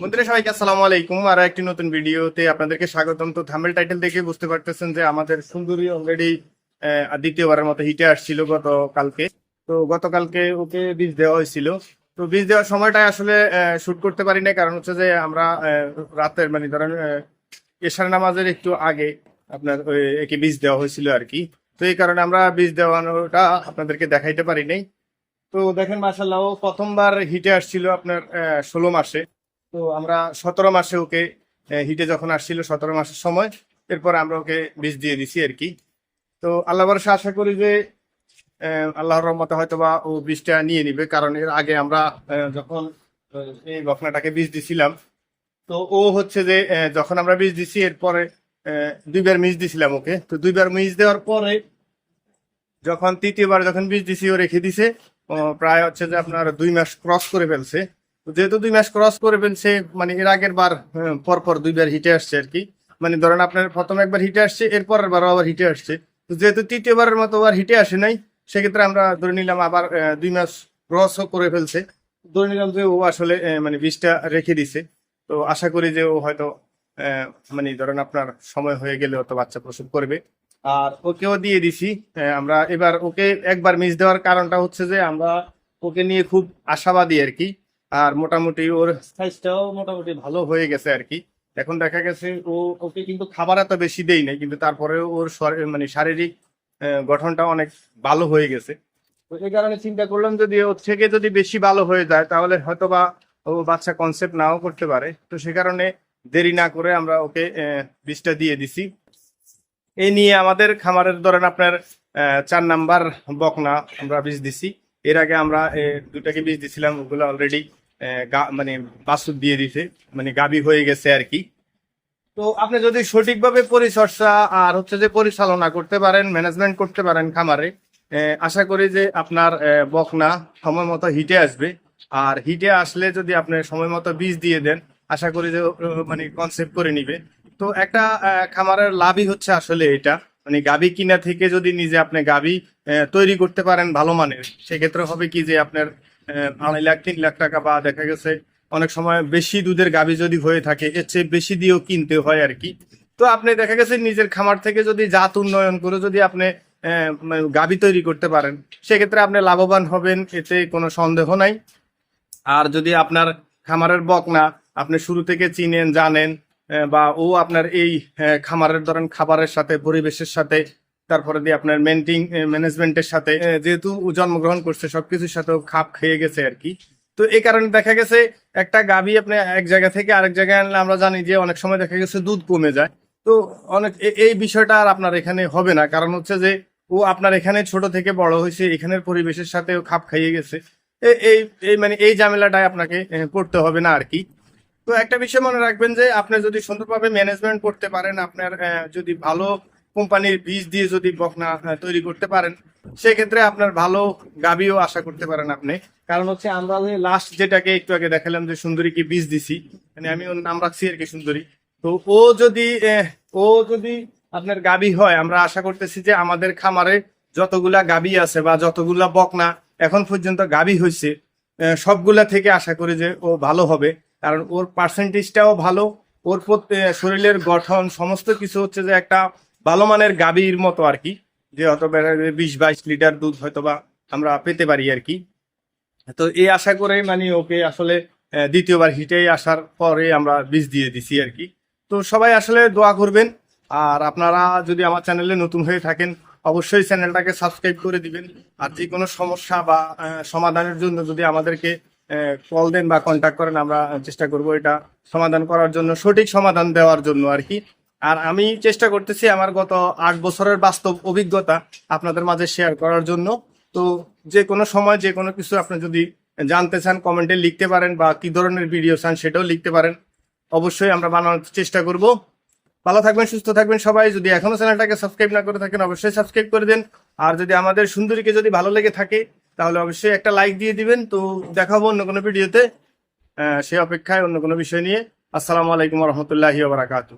বন্ধুরা, সবাইকে আসসালামু আলাইকুম। আর একটি নতুন ভিডিওতে আপনাদেরকে স্বাগতম। তো থাম্বেল টাইটেল দেখে বুঝতে পারতেছেন যে আমাদের সুন্দরী অলরেডি দ্বিতীয়বারের মতো হিটে আসছিল গতকালকে। তো গতকালকে ওকে বীজ দেওয়া হয়েছিল। তো বীজ দেওয়ার সময়টা আসলে শুট করতে পারি না কারণ হচ্ছে যে আমরা রাতের মানে ধরেন এশার নামাজের একটু আগে আপনার একে বীজ দেওয়া হয়েছিল আর কি। তো এই কারণে আমরা বীজ দেওয়ানোটা আপনাদেরকে দেখাইতে পারি নাই। তো দেখেন মাসাল্লাহ প্রথমবার হিটে আসছিল আপনার ষোলো মাসে। তো আমরা সতেরো মাসে ওকে হিটে যখন আসছিল সতেরো মাসের সময়, এরপর আমরা ওকে বীজ দিয়ে দিছি আর কি। তো আল্লাহ ভরসা আশা করি যে আল্লাহর রহমতে হয়তো বা ও বীজটা নিয়ে নিবে, কারণ এর আগে আমরা যখন এই বকনাটাকে বীজ দিছিলাম, তো ও হচ্ছে যে যখন আমরা বীজ দিছি, এরপরে দুইবার মিস দিছিলাম ওকে। তো দুইবার মিস দেওয়ার পরে যখন তৃতীয়বার যখন বীজ দিছি, ও রেখে দিছে প্রায় হচ্ছে যে আপনার দুই মাস ক্রস করে ফেলছে। যেহেতু দুই মাস ক্রস করে ফেলছে মানে এর আগের বার আহ, পর পর দুইবার হিটে আসছে আর কি মানে ধরেন আপনার প্রথম একবার হিটে আসছে এরপরের বারও আবার হিটে আসছে। যেহেতু তৃতীয়বারের মতো আবার হিটে আসে নাই সেক্ষেত্রে আমরা ধরে নিলাম আবার দুই মাস ক্রসও করে ফেলছে। ধরে নিলাম যে ও আসলে মানে বীজটা রেখে দিছে। তো আশা করি যে ও হয়তো মানে ধরেন আপনার সময় হয়ে গেলে হয়তো বাচ্চা প্রসব করবে। আর ওকেও দিয়ে দিছি আমরা এবার ওকে একবার মিস দেওয়ার কারণটা হচ্ছে যে আমরা ওকে নিয়ে খুব আশাবাদী আর কি আর মোটামুটি ওর সাইজটাও মোটামুটি ভালো হয়ে গেছে আর কি। এখন দেখা গেছে ও, ওকে কিন্তু খাবার এত বেশি দেই নাই, কিন্তু তারপরে ওর মানে শারীরিক গঠনটা অনেক ভালো হয়ে গেছে। তো এই কারণে চিন্তা করলাম যদি ওর থেকে যদি বেশি ভালো হয়ে যায়, তাহলে হয়তো বা ও বাচ্চা কনসেপ্ট নাও করতে পারে। তো সে কারণে দেরি না করে আমরা ওকে বীজটা দিয়ে দিছি। এই নিয়ে আমাদের খামারের ধরেন আপনার চার নাম্বার বকনা আমরা বীজ দিছি। এর আগে আমরা দুটাকে বীজ দিছিলাম, ওগুলো অলরেডি মানে বাসুদ দিয়ে দিছে মানে গাবি হয়ে গেছে আর কি। তো আপনি যদি সঠিকভাবে পরিচর্যা আর হচ্ছে যে পরিচালনা করতে পারেন ম্যানেজমেন্ট করতে পারেন খামারে আশা করি যে আপনার বকনা সময় মতো হিটে আসবে। আর হিটে আসলে যদি আপনি সময় মতো বীজ দিয়ে দেন, আশা করি যে মানে কনসেপ্ট করে নিবে। তো একটা খামারের লাভই হচ্ছে আসলে এটা। মানে গাবি কিনা থেকে যদি নিজে আপনি গাবি তৈরি করতে পারেন ভালো মানের। সেক্ষেত্রে হবে কি যে আপনার আড়াই লাখ, তিন লাখ টাকা বা দেখা গেছে অনেক সময় বেশি দুধের গাবি যদি হয়ে থাকে, এর চেয়ে বেশি দিয়েও কিনতে হয় আর কি। তো আপনি দেখা গেছে নিজের খামার থেকে যদি জাত উন্নয়ন করে যদি আপনি মানে গাবি তৈরি করতে পারেন, সেক্ষেত্রে আপনি লাভবান হবেন, এতে কোনো সন্দেহ নাই। আর যদি আপনার খামারের বকনা আপনি শুরু থেকে চিনেন, জানেন বা ও আপনার এই খামারের ধরেন খাবারের সাথে, পরিবেশের সাথে, তারপরে দিয়ে আপনার মেন্টিং ম্যানেজমেন্টের সাথে যেহেতু জন্মগ্রহণ করছে, সবকিছুর সাথে খাপ খেয়ে গেছে আর কি। তো এই কারণে দেখা গেছে, একটা গাভী আপনি এক জায়গা থেকে আরেক জায়গায় আনলে আমরা জানি যে অনেক সময় দেখা গেছে দুধ কমে যায়। তো অনেক এই বিষয়টা আর আপনার এখানে হবে না। কারণ হচ্ছে যে, ও আপনার এখানে ছোট থেকে বড় হয়েছে, এখানের পরিবেশের সাথে খাপ খাইয়ে গেছে। এই এই মানে এই ঝামেলাটাই আপনাকে পড়তে হবে না আর কি। তো একটা বিষয় মনে রাখবেন যে আপনি যদি সুন্দরভাবে ম্যানেজমেন্ট করতে পারেন, আপনার যদি ভালো কোম্পানির বীজ দিয়ে যদি বকনা তৈরি করতে পারেন, সেক্ষেত্রে আপনার ভালো গাবিও আশা করতে পারেন আপনি। কারণ হচ্ছে আমরা লাস্ট যেটাকে একটু আগে দেখালাম যে সুন্দরীকে বীজ দিছি মানে আমি ওর নাম রাখছি আর কি সুন্দরী। তো ও যদি ও যদি আপনার গাবি হয়, আমরা আশা করতেছি যে আমাদের খামারে যতগুলা গাবি আছে বা যতগুলা বকনা এখন পর্যন্ত গাবি হয়েছে সবগুলা থেকে আশা করি যে ও ভালো হবে। কারণ ওর পার্সেন্টেজটাও ভালো, ওর শরীরের গঠন, সমস্ত কিছু হচ্ছে যে একটা ভালো মানের গাভীর মতো আর কি, যে হয়তো বিশ বাইশ লিটার দুধ হয়তো বা আমরা পেতে পারি আর কি। তো এই আশা করে মানে ওকে আসলে দ্বিতীয়বার হিটে আসার পরে আমরা বীজ দিয়ে দিছি আর কি। তো সবাই আসলে দোয়া করবেন, আর আপনারা যদি আমার চ্যানেলে নতুন হয়ে থাকেন, অবশ্যই চ্যানেলটাকে সাবস্ক্রাইব করে দিবেন। আর যে কোনো সমস্যা বা সমাধানের জন্য যদি আমাদেরকে কল দেন বা কন্ট্যাক্ট করেন, আমরা চেষ্টা করব এটা সমাধান করার জন্য, সঠিক সমাধান দেওয়ার জন্য আর কি। আর আমি চেষ্টা করতেছি আমার গত আট বছরের বাস্তব অভিজ্ঞতা আপনাদের মাঝে শেয়ার করার জন্য। তো যে কোনো সময় যে কোনো কিছু আপনি যদি জানতে চান কমেন্টে লিখতে পারেন বা কি ধরনের ভিডিও চান সেটাও লিখতে পারেন। অবশ্যই আমরা বানানোর চেষ্টা করব। ভালো থাকবেন, সুস্থ থাকবেন সবাই। যদি এখনও চ্যানেলটাকে সাবস্ক্রাইব না করে থাকেন, অবশ্যই সাবস্ক্রাইব করে দেন। আর যদি আমাদের সুন্দরীকে যদি ভালো লেগে থাকে তাহলে অবশ্যই একটা লাইক দিয়ে দিবেন। তো দেখাবো অন্য কোনো ভিডিওতে সে অপেক্ষায় অন্য কোনো বিষয় নিয়ে। আসসালামু আলাইকুম রহমতুল্লাহি বারাকাতু